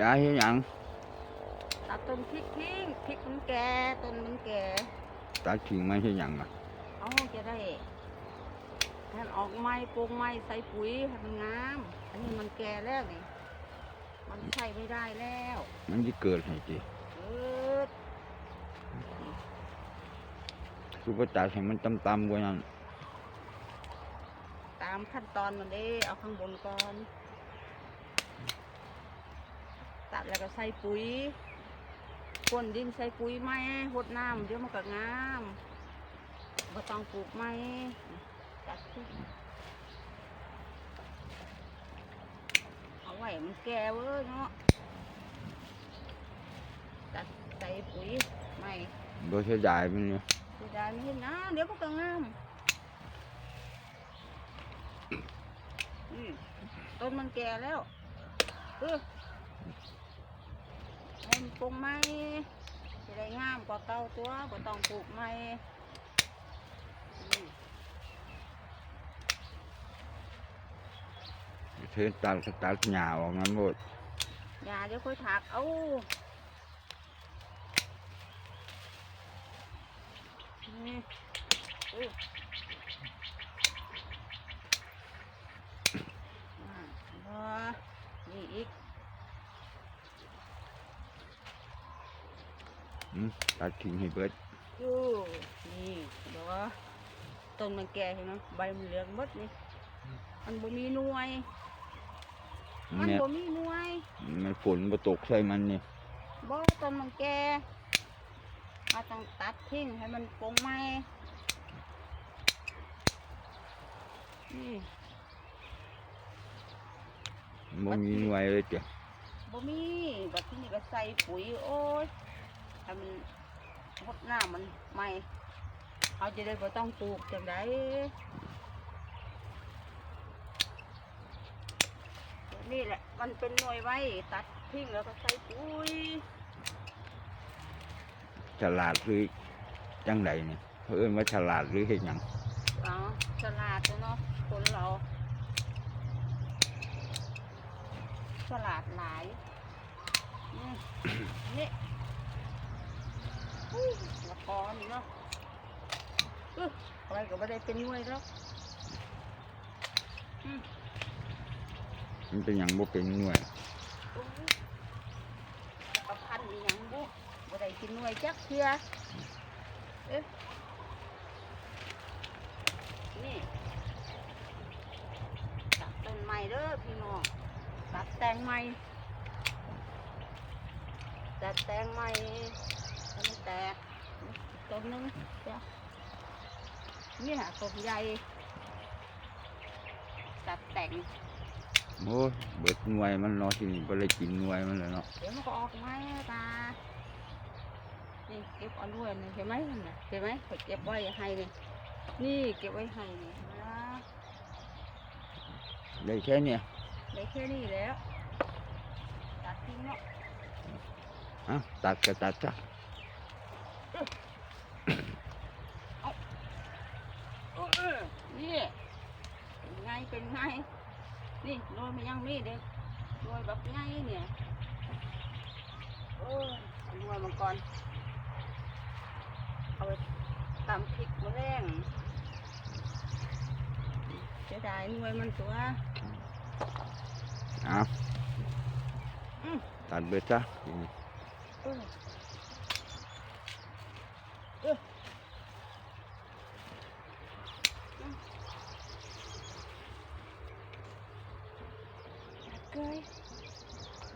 ยายเฮ็ดหยังตัดต้นพริกทิ้งพริกมันแก่ต้นมันแก่ตัดทิ้งไม่ใช่หยังอะเอาจะได้ให้มันออกไม้ปลูกไม้ใส่ปุ๋ยให้มันงาม อันนี้มันแก่แล้วนี่มันใช้ไม่ได้แล้วมันจะเกิดให้จิเกิดคือว่าตัดให้มันต่ำๆกว่านั้นตามขั้นตอนมันเด้เอาข้างบนก่อน ตัด แล้วก็ใส่ปุ๋ยพ่นดินใส่ปุ๋ยไหมหดน้ำเดี๋ยวมันก็งามบ่ต้องปลูกไหมตัดสิเอาไว้มันแก่เว้ยเนาะตัดใส่ปุ๋ยไม่โดยเสียดายมันเนี่ยเสียดายไม่เห็นนะเดี๋ยวมันก็งามอืมต้นมันแก่แล้วเออ ให้มันปลูกไหมจะได้งามกว่าเก่าตัวก็ต้องปลูกไหมอืมเธอตัดก็ตัดหญ้าออกนั้นหมดอย่าเดี๋ยวค่อยถัก เอานี่อุ้ยอ่าบ่นี่อีก อืม ตัดทิ้งให้เบิดยูนี่เดี๋ยวต้นมันแก่เห็นไหมใบมันเหลืองหมดนี่ มันบ่มีหน่วย มันเนี่ยบ่มีหน่วยมันฝนบ่ตกใส่มันนี่บ่ต้นมันแก่เราต้องตัดทิ้งให้มันปลงไหมนี่บ่มีหน่วยเลยจ้ะบ่มี บัดที่นี่ก็ใส่ปุ๋ยโอ้ย ให้มันหดน้ำมันใหม่เขาจะได้บ่ต้องปลูกจังไดนี่แหละ มันเป็นหน่วยไว้ตัดทิ้งแล้วก็ใส่ปุ๋ยฉลาดหรือจังไดเนี่ยเขาเอิ้นว่าฉลาดหรือเฮ็ดหยังอ๋อฉลาดเลยเนาะคนเราฉลาดหลายนี่นี่อุ้ย ละครเนาะอึ๊ะอะไรก็ไม่ได้เป็นหน่วยแล้วมันเป็นหยังบ่เป็นหน่วยอุ้ยกระพันอีหยังบุบ่ได้กินหน่วยจักเทื่อเอ๊ะนี่ตัดต้นไม้เด้อพี่น้องตัดแตงไม้ตัดแตงไม้ให้มัน แตกอีกต้นหนึงเดี๋ยวนี่ฮะต้นใหญ่ตัดแต่งโอ้ยเบิดหน่วยมันเนาะที่นี่บ่ได้กินหน่วยมันแล้วเนาะเดี๋ยวมันก็ออกมาตานี่เก็บเอาด้วยนี่เห็นไหมนั่นน่ะเห็นไหมเขาเก็บไว้ให้นี่นี่เก็บไว้ให้นี่นะได้แค่เนี้ยได้แค่นี้แล้วตัดทิ้งเนาะอะตัดก็ตัดซะ เออเออนี่ เป็นไงเป็นไงนี่โรยมันยังมีเด็กโรยแบบไงเนี่ยโอ้ยเอาโรยมันก่อนเอาไปตำพริกมะแรงเสียดายหน่วยมันตัวเอะอืมตัดเบิดซะอืมเออเอออืม เกย